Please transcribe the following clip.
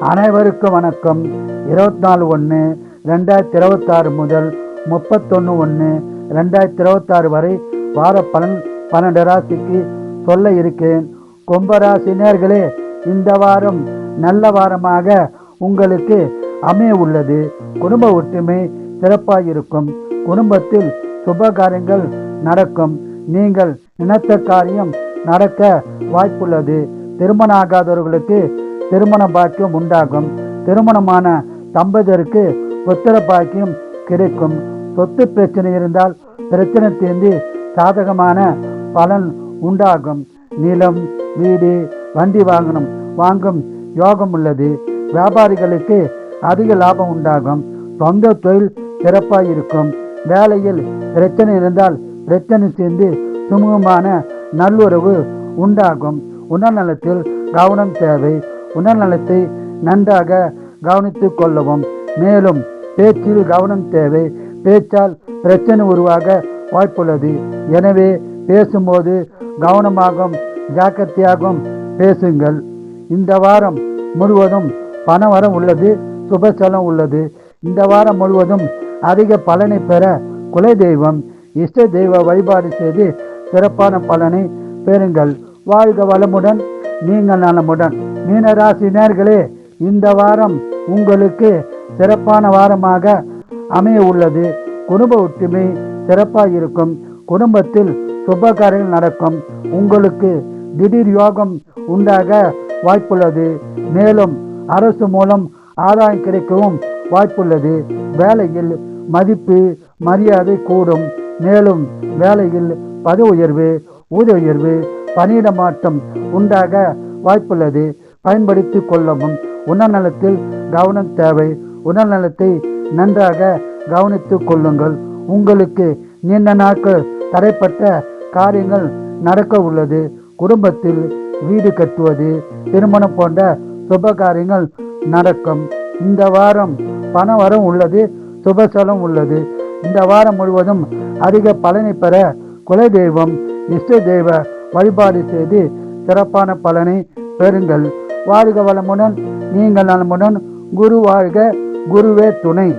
அனைவருக்கும் வணக்கம். இருபத்தி நாலு ஒன்று ரெண்டாயிரத்தி இருபத்தாறு முதல் முப்பத்தொன்று ஒன்று ரெண்டாயிரத்தி இருபத்தாறு வரை வார பலன் பன்னெண்டு ராசிக்கு சொல்ல இருக்கேன். கும்பராசினியர்களே இந்த வாரம் நல்ல வாரமாக உங்களுக்கு அமைய உள்ளது. குடும்ப ஒற்றுமை சிறப்பாக இருக்கும் குடும்பத்தில் சுப காரியங்கள் நடக்கும். நீங்கள் நினைத்த காரியம் நடக்க வாய்ப்புள்ளது. திருமணம் ஆகாதவர்களுக்கு திருமண பாக்கியம் உண்டாகும். திருமணமான தம்பதியருக்கு புத்திர பாக்கியம் கிடைக்கும். சொத்து பிரச்சனை இருந்தால் பிரச்சனை தீர்ந்து சாதகமான பலன் உண்டாகும். நிலம் வீடு வண்டி வாங்கணும் வாங்கும் யோகம் உள்ளது. வியாபாரிகளுக்கு அதிக லாபம் உண்டாகும். சொந்த தொழில் சிறப்பாக இருக்கும். வேலையில் பிரச்சனை இருந்தால் பிரச்சனை சேர்ந்து சுமூகமான நல்லுறவு உண்டாகும். உடல்நலத்தில் கவனம் தேவை. உடல்நலத்தை நன்றாக கவனித்து கொள்ளவும். மேலும் பேச்சில் கவனம் தேவை. பேச்சால் பிரச்சனை உருவாக வாய்ப்புள்ளது. எனவே பேசும்போது கவனமாகவும் ஜாக்கிரதையாகவும் பேசுங்கள். இந்த வாரம் முழுவதும் பணவரம் உள்ளது சுபசலம் உள்ளது. இந்த வாரம் முழுவதும் அதிக பலனை பெற குலை தெய்வம் இஷ்ட தெய்வ வழிபாடு செய்து சிறப்பான பலனை பெறுங்கள். வாழ்க வளமுடன் நீங்கள் நலமுடன். மீனராசி நேர்களே இந்த வாரம் உங்களுக்கு சிறப்பான வாரமாக அமைய உள்ளது. குடும்ப ஒற்றுமை சிறப்பாக இருக்கும். குடும்பத்தில் சுப காரியங்கள் நடக்கும். உங்களுக்கு திடீர் யோகம் உண்டாக வாய்ப்புள்ளது. மேலும் அரசு மூலம் ஆதாயம் கிடைக்கவும் வாய்ப்புள்ளது. வேலையில் மதிப்பு மரியாதை கூடும். மேலும் வேலையில் பதவி உயர்வு ஊதிய உயர்வு பணியிட மாற்றம் உண்டாக வாய்ப்புள்ளது. பயன்படுத்தி கொள்ளவும். உடல்நலத்தில் கவனம் தேவை. உடல்நலத்தை நன்றாக கவனித்து கொள்ளுங்கள். உங்களுக்கு நீண்ட நாட்கள் தடைப்பட்ட காரியங்கள் நடக்க உள்ளது. குடும்பத்தில் வீடு கட்டுவது திருமணம் போன்ற சுப காரியங்கள் நடக்கும். இந்த வாரம் பண வரம் உள்ளது சுபசலம் உள்ளது. இந்த வாரம் முழுவதும் அதிக பலனை பெற குலதெய்வம் இஷ்ட தெய்வ வழிபாடு செய்து சிறப்பான பலனை பெறுங்கள். வாழ்க வளமுடன். நீங்கள் நலமுடன். குரு வாழ்க. குருவே துணை.